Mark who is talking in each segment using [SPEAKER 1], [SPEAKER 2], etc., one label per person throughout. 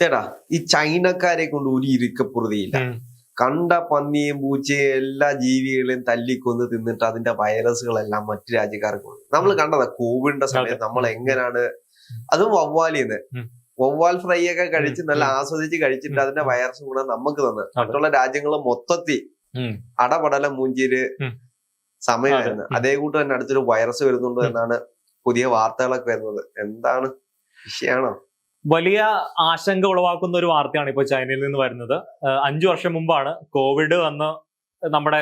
[SPEAKER 1] ചേട്ടാ ഈ ചൈനക്കാരെ കൊണ്ട് ഒരു ഇരിക്കപ്പുറതിയില്ല. കണ്ട പന്നിയും പൂച്ചയും എല്ലാ ജീവികളെയും തല്ലിക്കൊന്ന് തിന്നിട്ട് അതിന്റെ വൈറസുകളെല്ലാം മറ്റു രാജ്യക്കാർക്ക് നമ്മൾ കണ്ടതാ കോവിഡിന്റെ സമയത്ത് നമ്മൾ എങ്ങനെയാണ് അതും വവ്വാലിന്ന്. വവ്വാൽ ഫ്രൈ ഒക്കെ കഴിച്ച് നല്ല. ആസ്വദിച്ച് കഴിച്ചിട്ട് അതിന്റെ വൈറസ് ഗുണം നമുക്ക്
[SPEAKER 2] തന്നെ.
[SPEAKER 1] മറ്റുള്ള രാജ്യങ്ങൾ മൊത്തത്തിൽ. അടപടലം
[SPEAKER 2] മൂഞ്ചിര്
[SPEAKER 1] സമയമായിരുന്നു
[SPEAKER 2] അതേ.
[SPEAKER 1] കൂട്ട് തന്നെ അടുത്തൊരു വൈറസ് വരുന്നുണ്ടോ എന്നാണ് പുതിയ വാർത്തകളൊക്കെ വരുന്നത്. എന്താണ് വിഷയമാണോ
[SPEAKER 2] വലിയ ആശങ്ക ഉളവാക്കുന്ന ഒരു വാർത്തയാണ് ഇപ്പോൾ ചൈനയിൽ നിന്ന് വരുന്നത്. അഞ്ചു വർഷം മുമ്പാണ് കോവിഡ് വന്ന് നമ്മുടെ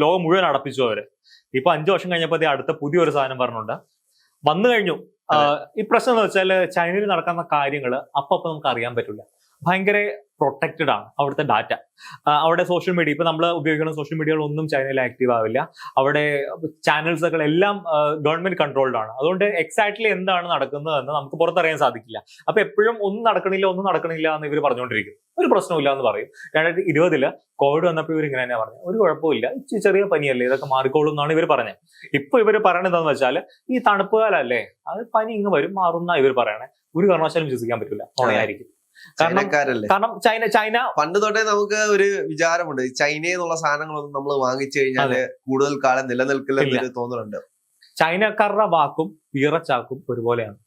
[SPEAKER 2] ലോകം മുഴുവൻ അടപ്പിച്ചു അവർ. ഇപ്പൊ അഞ്ചു വർഷം കഴിഞ്ഞപ്പോൾ അടുത്ത പുതിയൊരു സാധനം പറഞ്ഞുണ്ട്. വന്നു കഴിഞ്ഞു. ഈ പ്രശ്നം എന്ന് വെച്ചാൽ ചൈനയിൽ നടക്കുന്ന കാര്യങ്ങൾ അപ്പൊ നമുക്ക് അറിയാൻ പറ്റില്ല. ഭയങ്കര പ്രൊട്ടക്റ്റഡ് ആണ് അവിടുത്തെ ഡാറ്റ അവിടെ സോഷ്യൽ മീഡിയ ഇപ്പൊ നമ്മൾ ഉപയോഗിക്കുന്ന സോഷ്യൽ മീഡിയകളൊന്നും ചൈനയിൽ ആക്റ്റീവ് ആവില്ല. അവിടെ ചാനൽസ് ഒക്കെ എല്ലാം ഗവൺമെന്റ് കൺട്രോൾഡ് ആണ്. അതുകൊണ്ട് എക്സാക്ട്ലി എന്താണ് നടക്കുന്നതെന്ന് നമുക്ക് പുറത്തറിയാൻ സാധിക്കില്ല. അപ്പൊ എപ്പോഴും ഒന്നും നടക്കണില്ല ഒന്നും നടക്കണില്ല എന്ന് ഇവർ പറഞ്ഞുകൊണ്ടിരിക്കും. ഒരു പ്രശ്നമില്ല എന്ന് പറയും. രണ്ടായിരത്തി ഇരുപതിൽ കോവിഡ് വന്നപ്പോൾ ഇവർ ഇങ്ങനെ തന്നെ പറഞ്ഞു. ഒരു കുഴപ്പമില്ല ചെറിയ പനിയല്ലേ ഇതൊക്കെ മാറിക്കോളും എന്നാണ് ഇവർ പറഞ്ഞത് ഇപ്പൊ ഇവർ പറയണത് എന്താണെന്ന് വെച്ചാൽ ഈ തണുപ്പ് കാലല്ലേ അത് പനി ഇങ്ങ് വരും മാറും എന്നാ ഇവർ പറയണേ. ഒരു കാരണവശാലും വിശ്വസിക്കാൻ പറ്റില്ല നുണയായിരിക്കും കാരണം കാരണം ചൈന ചൈന
[SPEAKER 1] പണ്ട് തൊട്ടേ നമുക്ക് ഒരു വിചാരമുണ്ട്. ചൈന എന്നുള്ള സാധനങ്ങളൊന്നും നമ്മൾ വാങ്ങിച്ചു കഴിഞ്ഞാൽ കൂടുതൽ കാലം നിലനിൽക്കില്ല തോന്നുന്നുണ്ട്
[SPEAKER 2] ചൈനക്കാരുടെ വാക്കും വീറച്ചാക്കും ഒരുപോലെയാണ്.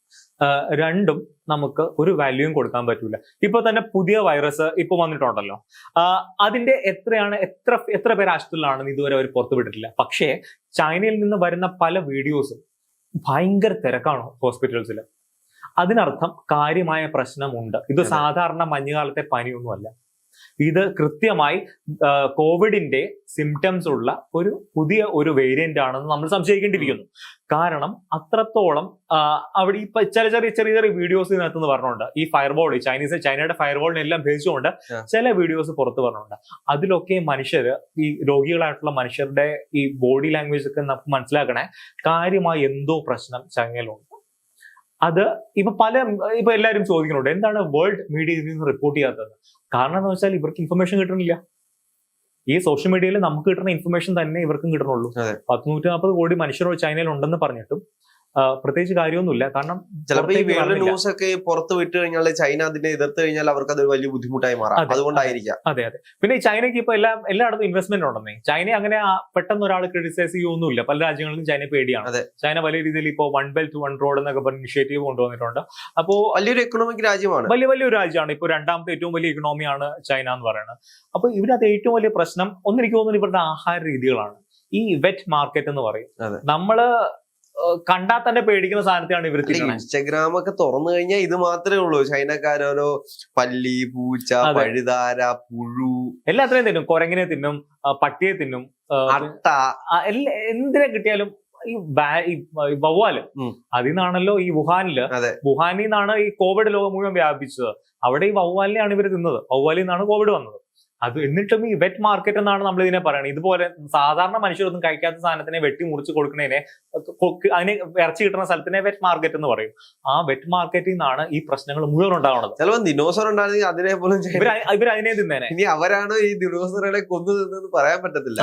[SPEAKER 2] രണ്ടും നമുക്ക് ഒരു വാല്യൂയും കൊടുക്കാൻ പറ്റൂല. ഇപ്പൊ തന്നെ പുതിയ വൈറസ് ഇപ്പൊ വന്നിട്ടുണ്ടല്ലോ. അതിന്റെ എത്രയാണ് എത്ര എത്ര പേര് ആശുപത്രിയിലാണെന്ന് ഇതുവരെ അവർ പുറത്തുവിട്ടിട്ടില്ല പക്ഷേ ചൈനയിൽ നിന്ന് വരുന്ന പല വീഡിയോസും ഭയങ്കര തിരക്കാണോ ഹോസ്പിറ്റൽസിൽ അതിനർത്ഥം കാര്യമായ പ്രശ്നമുണ്ട്. ഇത് സാധാരണ മഞ്ഞുകാലത്തെ പനിയൊന്നുമല്ല. ഇത് കൃത്യമായി കോവിഡിന്റെ സിംറ്റംസ് ഉള്ള ഒരു പുതിയ ഒരു വേരിയന്റ് ആണെന്ന് നമ്മൾ സംശയിക്കേണ്ടിയിരിക്കുന്നു. കാരണം അത്രത്തോളം അവിടെ ഈ ചില ചെറിയ ചെറിയ ചെറിയ വീഡിയോസ് ഇതിനകത്ത് നിന്ന് പറഞ്ഞുണ്ട് ഈ ഫയർബോൾ ചൈനീസ് ചൈനയുടെ ഫയർബോളിനെ എല്ലാം ഭേദിച്ചുകൊണ്ട് ചില വീഡിയോസ് പുറത്ത് പറഞ്ഞുണ്ട് അതിലൊക്കെ മനുഷ്യർ ഈ രോഗികളായിട്ടുള്ള മനുഷ്യരുടെ ഈ ബോഡി ലാംഗ്വേജ് ഒക്കെ നമുക്ക് മനസ്സിലാക്കണേ കാര്യമായി എന്തോ പ്രശ്നം ചൈനയിലുണ്ട് അത് ഇപ്പൊ പല ഇപ്പൊ എല്ലാവരും ചോദിക്കുന്നുണ്ട് എന്താണ് വേൾഡ് മീഡിയ ഇതിൽ നിന്ന് റിപ്പോർട്ട് ചെയ്യാത്തത്? കാരണം എന്ന് വെച്ചാൽ ഇവർക്ക് ഇൻഫർമേഷൻ കിട്ടണില്ല. ഈ സോഷ്യൽ മീഡിയയിൽ നമുക്ക് കിട്ടുന്ന ഇൻഫർമേഷൻ തന്നെ ഇവർക്കും കിട്ടണുള്ളൂ. പത്ത് നൂറ്റി നാൽപ്പത് കോടി മനുഷ്യർ ചൈനയിൽ ഉണ്ടെന്ന് പറഞ്ഞിട്ടും പ്രത്യേകിച്ച് കാര്യമൊന്നുമില്ല. കാരണം
[SPEAKER 1] ചിലപ്പോൾ ഈ വേൾഡ് ന്യൂസ് ഒക്കെ പുറത്ത് വിട്ട് കഴിഞ്ഞാൽ ചൈന അതിനെ എതിർത്ത് കഴിഞ്ഞാൽ അവർക്ക് അതൊരു വലിയ ബുദ്ധിമുട്ടായി മാറാം.
[SPEAKER 2] അതെ.
[SPEAKER 1] അതുകൊണ്ടായിരിക്കാം.
[SPEAKER 2] അതെ അതെ പിന്നെ ഈ ചൈനയ്ക്ക് ഇപ്പൊ എല്ലാ എല്ലായിടത്തും ഇൻവെസ്റ്റ്മെന്റ് ഉണ്ടെന്നേ. ചൈന അങ്ങനെ പെട്ടെന്ന് ഒരാൾ ക്രിറ്റിസൈസ് ചെയ്യൊന്നുമില്ല പല രാജ്യങ്ങളിലും ചൈന പേടിയാണ്. ചൈന വലിയ രീതിയിൽ ഇപ്പോൾ വൺ ബെൽറ്റ് വൺ റോഡ് എന്നൊക്കെ പറഞ്ഞ ഇനിഷ്യേറ്റീവ് കൊണ്ടുവന്നിട്ടുണ്ട്. അപ്പോ
[SPEAKER 1] വലിയൊരു എക്കണോമിക് രാജ്യമാണ്.
[SPEAKER 2] വലിയ വലിയൊരു രാജ്യമാണ്. ഇപ്പോൾ രണ്ടാമത്തെ ഏറ്റവും വലിയ ഇക്കണോമിയാണ് ചൈന എന്ന് പറയുന്നത്. അപ്പൊ ഇവരത് ഏറ്റവും വലിയ പ്രശ്നം ഒന്നെനിക്ക് തോന്നുന്നു ഇവരുടെ ആഹാര രീതികളാണ്. ഈ വെറ്റ് മാർക്കറ്റ് എന്ന് പറയും. നമ്മൾ കണ്ടാൽ തന്നെ പേടിക്കുന്ന സാധനത്തെയാണ് ഇവർ
[SPEAKER 1] ഇൻസ്റ്റാഗ്രാം ഒക്കെ തുറന്നു കഴിഞ്ഞാൽ ഇത് മാത്രമേ ഉള്ളൂ. ചൈനക്കാരോരോ പല്ലി പൂച്ച. പഴുതാര പുഴു.
[SPEAKER 2] എല്ലാത്തിനെയും തിന്നും. കുരങ്ങിനെ തിന്നും പട്ടിയെ തിന്നും
[SPEAKER 1] അട്ട.
[SPEAKER 2] എല്ലാ എന്തിനെ കിട്ടിയാലും ഈ
[SPEAKER 1] വവ്വാൽ
[SPEAKER 2] അതിൽ നിന്നാണല്ലോ ഈ
[SPEAKER 1] വുഹാനിൽ.
[SPEAKER 2] വുഹാനിൽ നിന്നാണ് ഈ കോവിഡ് ലോകം മുഴുവൻ വ്യാപിച്ചത് അവിടെ ഈ വവ്വാലിനെയാണ് ഇവർ തിന്നത്. വവ്വാലിൽ നിന്നാണ് കോവിഡ് വന്നത്. അത് എന്നിട്ടും ഈ വെറ്റ് മാർക്കറ്റ് എന്നാണ് നമ്മൾ ഇതിനെ പറയുന്നത് ഇതുപോലെ സാധാരണ മനുഷ്യരൊന്നും കഴിക്കാത്ത സാധനത്തിനെ വെട്ടി മുറിച്ച് കൊടുക്കുന്നതിനെ അതിനെ ഇറച്ചി കിട്ടുന്ന സ്ഥലത്തിനെ വെറ്റ് മാർക്കറ്റ് എന്ന് പറയും. ആ വെറ്റ് മാർക്കറ്റിൽ നിന്നാണ് ഈ പ്രശ്നങ്ങൾ മുഴുവൻ ഉണ്ടാവുന്നത്
[SPEAKER 1] ചിലപ്പോൾ ദിനോസർ ഉണ്ടായിരുന്നെങ്കിൽ അതിനെ പോലും
[SPEAKER 2] ഇവർ ഇവർ അതിനെ തിന്നേനെ.
[SPEAKER 1] ഇനി അവരാണ് ഈ ദിനോസറുകളെ കൊന്നു തിന്നെന്ന് പറയാൻ പറ്റത്തില്ല.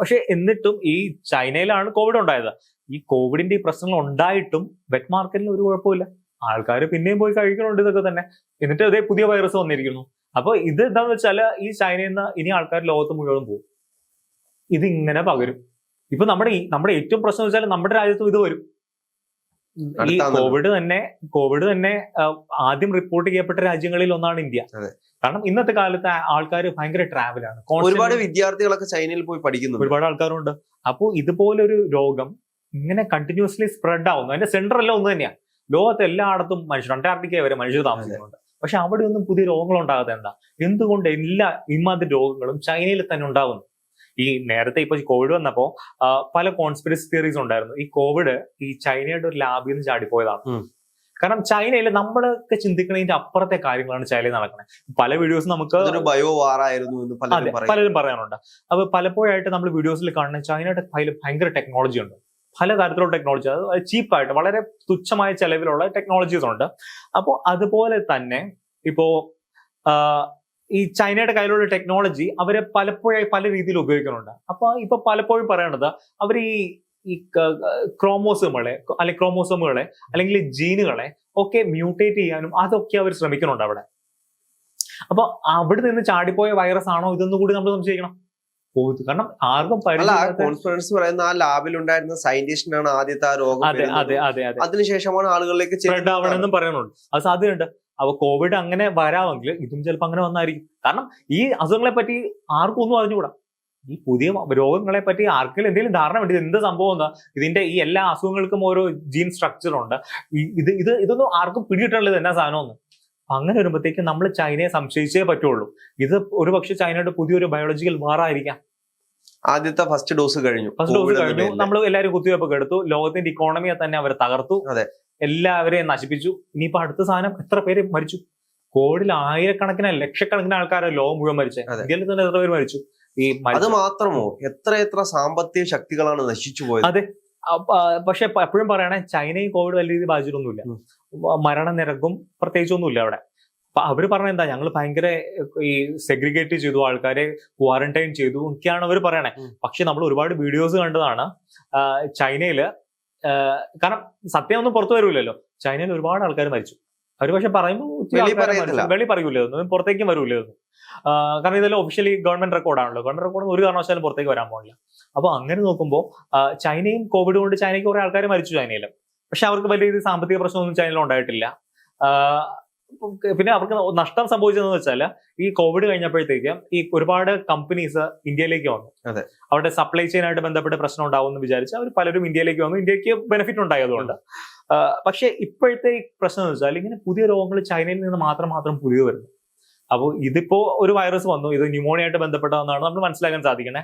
[SPEAKER 2] പക്ഷെ എന്നിട്ടും ഈ ചൈനയിലാണ് കോവിഡ് ഉണ്ടായത്. ഈ കോവിഡിന്റെ ഈ പ്രശ്നങ്ങൾ ഉണ്ടായിട്ടും വെറ്റ് മാർക്കറ്റിൽ ഒരു കുഴപ്പമില്ല. ആൾക്കാർ പിന്നെയും പോയി കഴിക്കുന്നുണ്ട് ഇതൊക്കെ തന്നെ. എന്നിട്ട് അതേ പുതിയ വൈറസ് വന്നിരിക്കുന്നു. അപ്പൊ ഇത് എന്താണെന്ന് വെച്ചാൽ ഈ ചൈനയിൽ നിന്ന് ഇനി ആൾക്കാർ ലോകത്ത് മുഴുവൻ പോകും ഇത് ഇങ്ങനെ പകരും. ഇപ്പൊ നമ്മുടെ ഈ നമ്മുടെ ഏറ്റവും പ്രശ്നം വെച്ചാൽ നമ്മുടെ രാജ്യത്തും ഇത് വരും. ഈ കോവിഡ് തന്നെ കോവിഡ് തന്നെ ആദ്യം റിപ്പോർട്ട് ചെയ്യപ്പെട്ട രാജ്യങ്ങളിൽ ഒന്നാണ് ഇന്ത്യ. കാരണം ഇന്നത്തെ കാലത്ത് ആൾക്കാർ ഭയങ്കര ട്രാവലാണ്
[SPEAKER 1] ഒരുപാട് വിദ്യാർത്ഥികളൊക്കെ ചൈനയിൽ പോയി പഠിക്കുന്നു
[SPEAKER 2] ഒരുപാട് ആൾക്കാരുണ്ട്. അപ്പോൾ ഇതുപോലൊരു രോഗം ഇങ്ങനെ കണ്ടിന്യൂസ്ലി സ്പ്രെഡ് ആവുന്നു. അതിന്റെ സെന്റർ എല്ലാം ഒന്ന് തന്നെയാണ് ലോകത്ത് എല്ലായിടത്തും മനുഷ്യർ അന്റാർട്ടിക്ക വരെ മനുഷ്യർ താമസിക്കുന്നുണ്ട്. പക്ഷെ അവിടെ ഒന്നും പുതിയ രോഗങ്ങൾ ഉണ്ടാകാതെ എന്താ? എന്തുകൊണ്ട് എല്ലാ ഇമാതിരി രോഗങ്ങളും ചൈനയിൽ തന്നെ ഉണ്ടാകുന്നു ഈ നേരത്തെ ഇപ്പൊ കോവിഡ് വന്നപ്പോ പല കോൺസ്പിറസി തിയറീസ് ഉണ്ടായിരുന്നു. ഈ കോവിഡ് ഈ ചൈനയുടെ ഒരു ലാബിൽ നിന്ന് ചാടിപ്പോയതാണ്. കാരണം ചൈനയിൽ നമ്മളൊക്കെ ചിന്തിക്കുന്നതിന്റെ അപ്പുറത്തെ കാര്യങ്ങളാണ് ചൈനയിൽ നടക്കുന്നത്. പല വീഡിയോസ് നമുക്ക്
[SPEAKER 1] ബയോ വാറായിരുന്നു എന്ന് പലരും പറയും
[SPEAKER 2] പലരും പറയാറുണ്ട്. അപ്പൊ പലപ്പോഴായിട്ട് നമ്മൾ വീഡിയോസിൽ കാണുന്ന ചൈനയുടെ കയ്യിൽ ഭയങ്കര ടെക്നോളജി ഉണ്ട്. പല തരത്തിലുള്ള ടെക്നോളജി അത് ചീപ്പായിട്ട് വളരെ തുച്ഛമായ ചെലവിലുള്ള ടെക്നോളജീസ് ഉണ്ട്. അപ്പോൾ അതുപോലെ തന്നെ ഇപ്പോ ഈ ചൈനയുടെ കയ്യിലുള്ള ടെക്നോളജി അവരെ പലപ്പോഴായി പല രീതിയിൽ ഉപയോഗിക്കുന്നുണ്ട്. അപ്പൊ ഇപ്പൊ പലപ്പോഴും പറയണത് അവർ ഈ ഈ ക്രോമോസോമുകളെ അല്ലെങ്കിൽ ക്രോമോസോമുകളെ അല്ലെങ്കിൽ ജീനുകളെ ഒക്കെ മ്യൂട്ടേറ്റ് ചെയ്യാനും അതൊക്കെ അവർ ശ്രമിക്കുന്നുണ്ട് അവിടെ. അപ്പൊ അവിടെ നിന്ന് ചാടിപ്പോയ വൈറസ് ആണോ ഇതൊന്നും കൂടി നമ്മൾ സംശയിക്കണം. ഓ, കാരണം ആർക്കും
[SPEAKER 1] കോൺഫിഡൻസ് പറയുന്ന ആ ലാബിൽ ഉണ്ടായിരുന്ന സയന്റിസ്റ്റിനാണ് ആദ്യത്തെ ആ രോഗം
[SPEAKER 2] അതെ. അതെ അതെ അതെ.
[SPEAKER 1] അതിനുശേഷമാണ് ആളുകളിലേക്ക്
[SPEAKER 2] സ്പ്രെഡ്. ആവണമെന്നും പറയുന്നുണ്ട്. അത് സാധ്യതയുണ്ട്. അപ്പൊ കോവിഡ് അങ്ങനെ വരാമെങ്കിൽ ഇതും ചിലപ്പോൾ അങ്ങനെ വന്നായിരിക്കും. കാരണം ഈ അസുഖങ്ങളെ പറ്റി ആർക്കും ഒന്നും അറിഞ്ഞുകൂടാ. ഈ പുതിയ രോഗങ്ങളെ പറ്റി ആർക്കും എന്തെങ്കിലും ധാരണ വേണ്ടി എന്ത് സംഭവം എന്താ? ഇതിന്റെ ഈ എല്ലാ അസുഖങ്ങൾക്കും ഓരോ ജീൻ സ്ട്രക്ചർ ഉണ്ട്. ഇത് ഇത് ഇതൊന്നും ആർക്കും പിടിയിട്ടുള്ളത് എന്നാ സാധനമൊന്നും? അങ്ങനെ വരുമ്പോഴത്തേക്ക് നമ്മൾ ചൈനയെ സംശയിച്ചേ പറ്റുള്ളൂ. ഇത് ഒരു പക്ഷേ ചൈനയുടെ പുതിയൊരു ബയോളജിക്കൽ വാറായിരിക്കാം
[SPEAKER 1] ആദ്യത്തെ ഫസ്റ്റ് ഡോസ് കഴിഞ്ഞു.
[SPEAKER 2] ഫസ്റ്റ് ഡോസ് കഴിഞ്ഞു. നമ്മൾ എല്ലാവരും കുത്തിവയ്പ്പൊക്കെ എടുത്തു. ലോകത്തിന്റെ ഇക്കോണമിയെ തന്നെ അവർ തകർത്തു.
[SPEAKER 1] അതെ.
[SPEAKER 2] എല്ലാവരെയും നശിപ്പിച്ചു. ഇനിയിപ്പോ അടുത്ത സാധനം എത്ര പേര് മരിച്ചു? കോവിഡിൽ ആയിരക്കണക്കിന് ലക്ഷക്കണക്കിന് ആൾക്കാരെ ലോകം മുഴുവൻ മരിച്ചത്. ഇന്ത്യയിൽ തന്നെ എത്ര പേര് മരിച്ചു? ഈ
[SPEAKER 1] അത് മാത്രമോ? എത്ര എത്ര സാമ്പത്തിക ശക്തികളാണ് നശിച്ചു പോയത്?
[SPEAKER 2] അതെ. പക്ഷെ എപ്പോഴും പറയണേ ചൈനയും കോവിഡ് വലിയ രീതിയിൽ ബാധിച്ചിട്ടൊന്നുമില്ല. മരണനിരക്കും പ്രത്യേകിച്ചൊന്നുമില്ല അവിടെ. അപ്പൊ അവർ പറഞ്ഞ എന്താ? ഞങ്ങൾ ഭയങ്കര ഈ സെഗ്രിഗേറ്റ് ചെയ്തു ആൾക്കാരെ ക്വാറന്റൈൻ ചെയ്തു ഒക്കെയാണ് അവർ പറയണേ. പക്ഷെ നമ്മൾ ഒരുപാട് വീഡിയോസ് കണ്ടതാണ്. ചൈനയിൽ കാരണം സത്യം ഒന്നും പുറത്തു വരില്ലല്ലോ. ചൈനയിൽ ഒരുപാട് ആൾക്കാർ മരിച്ചു. അവർ പക്ഷെ പറയുമ്പോൾ
[SPEAKER 1] വെളി
[SPEAKER 2] പറയൂലേ ഒന്നും പുറത്തേക്കും വരൂലേ ഒന്നും. കാരണം ഇതെല്ലാം ഒഫീഷ്യലി ഗവൺമെന്റ് റെക്കോർഡാണല്ലോ ഗവൺമെന്റ് റെക്കോർഡ് ഒരു കാരണവശാലും പുറത്തേക്ക് വരാൻ പോകില്ല അപ്പൊ അങ്ങനെ നോക്കുമ്പോൾ ചൈനയും കോവിഡ് കൊണ്ട് ചൈനയ്ക്ക് കുറെ ആൾക്കാർ മരിച്ചു ചൈനയിൽ പക്ഷെ അവർക്ക് വലിയ രീതിയിൽ സാമ്പത്തിക പ്രശ്നമൊന്നും ചൈനയിൽ ഉണ്ടായിട്ടില്ല. പിന്നെ അവർക്ക് നഷ്ടം സംഭവിച്ചതെന്ന് വെച്ചാൽ ഈ കോവിഡ് കഴിഞ്ഞപ്പോഴത്തേക്ക് ഈ ഒരുപാട് കമ്പനീസ് ഇന്ത്യയിലേക്ക് വന്നു. അവരുടെ സപ്ലൈ ചെയിൻ ആയിട്ട് ബന്ധപ്പെട്ട് പ്രശ്നം ഉണ്ടാവും എന്ന് വിചാരിച്ച് അവർ പലരും ഇന്ത്യയിലേക്ക് വന്നു. ഇന്ത്യയ്ക്ക് ബെനിഫിറ്റ് ഉണ്ടായതുകൊണ്ട് പക്ഷെ ഇപ്പോഴത്തെ ഈ പ്രശ്നം എന്ന് വെച്ചാൽ ഇങ്ങനെ പുതിയ രോഗങ്ങൾ ചൈനയിൽ നിന്ന് മാത്രം മാത്രം പുതിയത് വരുന്നു. അപ്പോൾ ഇതിപ്പോ ഒരു വൈറസ് വന്നു ഇത് ന്യൂമോണിയ ആയിട്ട് ബന്ധപ്പെട്ടതെന്നാണ് നമ്മൾ മനസ്സിലാക്കാൻ സാധിക്കണേ.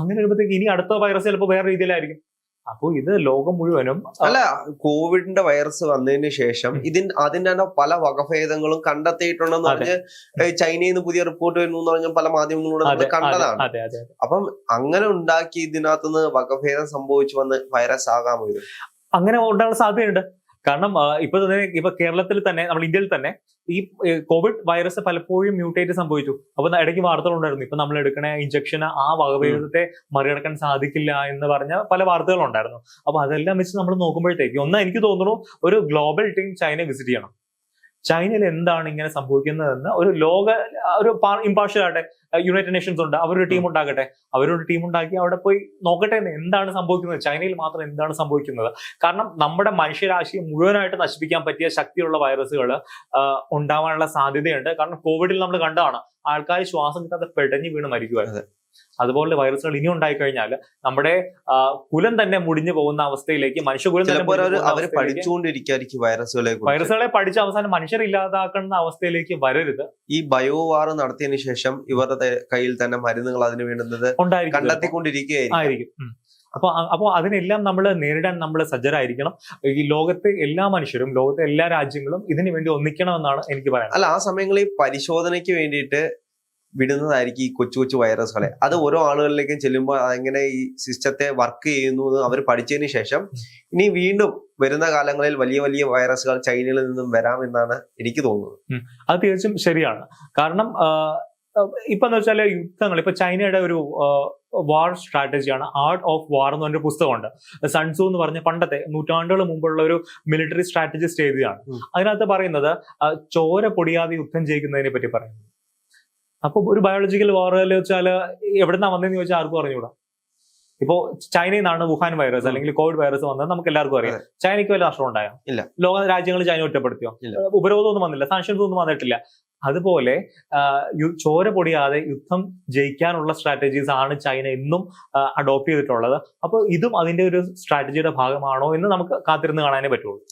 [SPEAKER 2] അങ്ങനെ വരുമ്പോഴത്തേക്ക് ഇനി അടുത്ത വൈറസ് ചിലപ്പോൾ വേറെ രീതിയിലായിരിക്കും. അപ്പോൾ ഇത് ലോകം മുഴുവനും
[SPEAKER 1] അല്ല കോവിഡിന്റെ വൈറസ് വന്നതിന് ശേഷം ഇതിൻ അതിന്റെ തന്നെ പല വകഭേദങ്ങളും കണ്ടെത്തിയിട്ടുണ്ടെന്ന്. പറഞ്ഞ് ചൈനയിൽ നിന്ന് പുതിയ റിപ്പോർട്ട് വരുന്നു എന്ന് പറഞ്ഞ പല മാധ്യമങ്ങളിലൂടെ നമ്മൾ കണ്ടതാണ്. അപ്പം അങ്ങനെ ഉണ്ടാക്കി ഇതിനകത്തുനിന്ന് വകഭേദം സംഭവിച്ചു വന്ന് വൈറസ് ആകാമോ ഇത്
[SPEAKER 2] അങ്ങനെ ഉണ്ടാകാൻ സാധ്യതയുണ്ട്. കാരണം ഇപ്പൊ തന്നെ ഇപ്പൊ കേരളത്തിൽ തന്നെ നമ്മൾ ഇന്ത്യയിൽ തന്നെ ഈ കോവിഡ് വൈറസ് പലപ്പോഴും മ്യൂട്ടേറ്റ് സംഭവിച്ചു. അപ്പൊ ഇടയ്ക്ക് വാർത്തകൾ ഉണ്ടായിരുന്നു ഇപ്പൊ നമ്മൾ എടുക്കുന്ന ഇഞ്ചക്ഷൻ ആ വകഭേദത്തെ മറികടക്കാൻ സാധിക്കില്ല എന്ന് പറഞ്ഞ പല വാർത്തകളുണ്ടായിരുന്നു. അപ്പൊ അതെല്ലാം വെച്ച് നമ്മൾ നോക്കുമ്പോഴത്തേക്ക് ഒന്ന് എനിക്ക് തോന്നുന്നു ഒരു ഗ്ലോബൽ ടീം ചൈന വിസിറ്റ് ചെയ്യണം. ചൈനയിൽ എന്താണ് ഇങ്ങനെ സംഭവിക്കുന്നതെന്ന് ഒരു ലോക ഒരു ഇമ്പാർഷ്യൽ ആകട്ടെ യുണൈറ്റഡ് നേഷൻസ് ഉണ്ട് അവരൊരു ടീം ഉണ്ടാകട്ടെ അവരൊരു ടീം ഉണ്ടാക്കി അവിടെ പോയി നോക്കട്ടെ എന്ന് എന്താണ് സംഭവിക്കുന്നത്? ചൈനയിൽ മാത്രം എന്താണ് സംഭവിക്കുന്നത്? കാരണം നമ്മുടെ മനുഷ്യരാശിയെ മുഴുവനായിട്ട് നശിപ്പിക്കാൻ പറ്റിയ ശക്തിയുള്ള വൈറസുകൾ ഉണ്ടാവാനുള്ള സാധ്യതയുണ്ട്. കാരണം കോവിഡിൽ നമ്മൾ കണ്ടതാണ് ആൾക്കാർ ശ്വാസം കിട്ടാതെ പെടഞ്ഞു വീണ് മരിക്കുമായിരുന്നു അതുപോലെ വൈറസുകൾ ഇനി ഉണ്ടായി കഴിഞ്ഞാൽ നമ്മുടെ കുലം തന്നെ മുടിഞ്ഞു പോകുന്ന അവസ്ഥയിലേക്ക് മനുഷ്യകുലം തന്നെ
[SPEAKER 1] പഠിച്ചുകൊണ്ടിരിക്കായിരിക്കും വൈറസുകളെ
[SPEAKER 2] വൈറസുകളെ പഠിച്ച അവസാനം മനുഷ്യർ ഇല്ലാതാക്കുന്ന അവസ്ഥയിലേക്ക് വരരുത്.
[SPEAKER 1] ഈ ബയോ വാർ നടത്തിയതിനു ശേഷം ഇവരുടെ കയ്യിൽ തന്നെ മരുന്നുകൾ അതിന് വേണ്ടുന്നത്. കണ്ടെത്തിക്കൊണ്ടിരിക്കുകയായിരിക്കും.
[SPEAKER 2] ആയിരിക്കും. ഉം. അപ്പൊ അപ്പോ അതിനെല്ലാം നമ്മൾ നേരിടാൻ നമ്മൾ സജ്ജരായിരിക്കണം. ഈ ലോകത്തെ എല്ലാ മനുഷ്യരും ലോകത്തെ എല്ലാ രാജ്യങ്ങളും ഇതിനു വേണ്ടി ഒന്നിക്കണം എന്നാണ് എനിക്ക് പറയാൻ
[SPEAKER 1] അല്ല ആ സമയങ്ങളിൽ പരിശോധനയ്ക്ക് വേണ്ടിയിട്ട് വിടുന്നതായിരിക്കും ഈ കൊച്ചു കൊച്ചു വൈറസുകളെ. അത് ഓരോ ആളുകളിലേക്കും ചെല്ലുമ്പോൾ അതെങ്ങനെ ഈ സിസ്റ്റത്തെ വർക്ക് ചെയ്യുന്നു എന്ന് അവർ പഠിച്ചതിന് ശേഷം ഇനി വീണ്ടും വരുന്ന കാലങ്ങളിൽ വലിയ വലിയ വൈറസുകൾ ചൈനയിൽ നിന്നും വരാമെന്നാണ് എനിക്ക് തോന്നുന്നത്.
[SPEAKER 2] അത് തീർച്ചയായും ശരിയാണ്. കാരണം ഇപ്പൊ എന്ന് വെച്ചാൽ യുദ്ധങ്ങൾ ഇപ്പൊ ചൈനയുടെ ഒരു വാർ സ്ട്രാറ്റജിയാണ് ആർട്ട് ഓഫ് വാർ എന്ന് പറഞ്ഞൊരു പുസ്തകമുണ്ട്. സൺസു എന്ന് പറഞ്ഞ പണ്ടത്തെ നൂറ്റാണ്ടുകൾ മുമ്പുള്ള ഒരു മിലിറ്ററി സ്ട്രാറ്റജിസ്റ്റ് എഴുതിയാണ്. അതിനകത്ത് പറയുന്നത് ചോര പൊടിയാതെ യുദ്ധം ജയിക്കുന്നതിനെ പറ്റി പറയുന്നത് അപ്പൊ ഒരു ബയോളജിക്കൽ വാർ എന്ന് വെച്ചാൽ എവിടെന്നാ വന്നതെന്ന് ചോദിച്ചാൽ ആർക്കും അറിഞ്ഞൂടാ ഇപ്പോ ചൈനയിൽ നിന്നാണ് വുഹാൻ വൈറസ് അല്ലെങ്കിൽ കോവിഡ് വൈറസ് വന്നത് നമുക്ക് എല്ലാവർക്കും അറിയാം. ചൈനയ്ക്ക് വല്ല നഷ്ടം ഉണ്ടായോ?
[SPEAKER 1] ഇല്ല.
[SPEAKER 2] ലോക രാജ്യങ്ങൾ ചൈന ഒറ്റപ്പെടുത്തിയോ? ഉപരോധമൊന്നും വന്നില്ല. സാങ്ഷൻസ് ഒന്നും വന്നിട്ടില്ല. അതുപോലെ ചോര പൊടിയാതെ യുദ്ധം ജയിക്കാനുള്ള സ്ട്രാറ്റജീസ് ആണ് ചൈന ഇന്നും അഡോപ്റ്റ് ചെയ്തിട്ടുള്ളത്. അപ്പോൾ ഇതും അതിന്റെ ഒരു സ്ട്രാറ്റജിയുടെ ഭാഗമാണോ എന്ന് നമുക്ക് കാത്തിരുന്ന് കാണാനേ പറ്റുള്ളൂ.